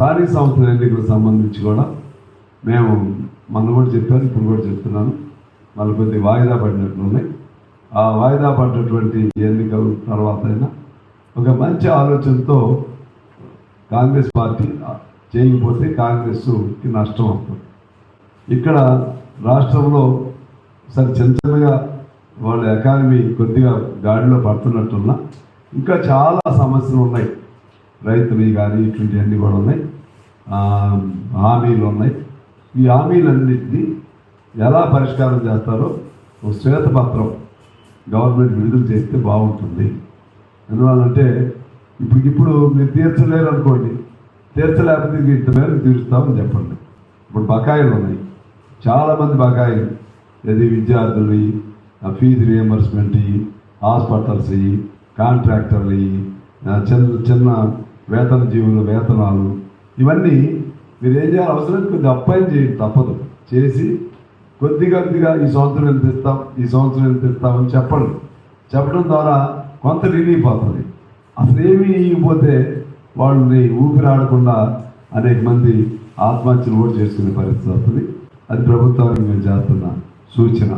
స్థానిక సంస్థల ఎన్నికలకు సంబంధించి కూడా మేము మొన్న కూడా చెప్పాను ఇప్పుడు కూడా చెప్తున్నాను. మళ్ళీ కొద్ది వాయిదా పడినట్లు ఉన్నాయి ఆ వాయిదా పడినటువంటి ఎన్నికల తర్వాత అయినా ఒక మంచి ఆలోచనతో కాంగ్రెస్ పార్టీ చేయకపోతే కాంగ్రెస్కి నష్టం అవుతుంది ఇక్కడ రాష్ట్రంలో సరి చిన్న చిన్నగా వాళ్ళ ఎకానమీ కొద్దిగా గాడిలో పడుతున్నట్టున్నా. ఇంకా చాలా సమస్యలు ఉన్నాయి. రైతులు కానీ ఇటువంటివన్నీ కూడా ఉన్నాయి. హామీలు ఉన్నాయి. ఈ హామీలన్నింటినీ ఎలా పరిష్కారం చేస్తారో ఒక శ్వేతపత్రం గవర్నమెంట్ విడుదల చేస్తే బాగుంటుంది. ఎందువల్లంటే ఇప్పటికిప్పుడు మీరు తీర్చలేరు అనుకోండి తీర్చలేకపోతే ఇది ఇంత మేరకు తీరుస్తామని చెప్పండి. ఇప్పుడు బకాయిలు ఉన్నాయి. చాలామంది బకాయిలు ఏది విద్యార్థులు ఫీజు రియంబర్స్మెంట్ హాస్పిటల్స్ కాంట్రాక్టర్లు చిన్న చిన్న వేతన జీవుల వేతనాలు ఇవన్నీ మీరు ఏం చేయాలి అవసరం కొద్దిగా అప్పాయం చేయండి తప్పదు. చేసి కొద్దిగా కొద్దిగా ఈ సంవత్సరం ఎంత ఇస్తాం ఈ సంవత్సరం ఎంత ఇస్తామని చెప్పండి. చెప్పడం ద్వారా కొంత రిలీఫ్ అవుతుంది. అసలు ఏమీ ఇవ్వకపోతే వాళ్ళని ఊపిరాడకుండా అనేక మంది ఆత్మహత్యలు కూడా చేసుకునే పరిస్థితి వస్తుంది. అది ప్రభుత్వానికి మేము చేస్తున్న సూచన.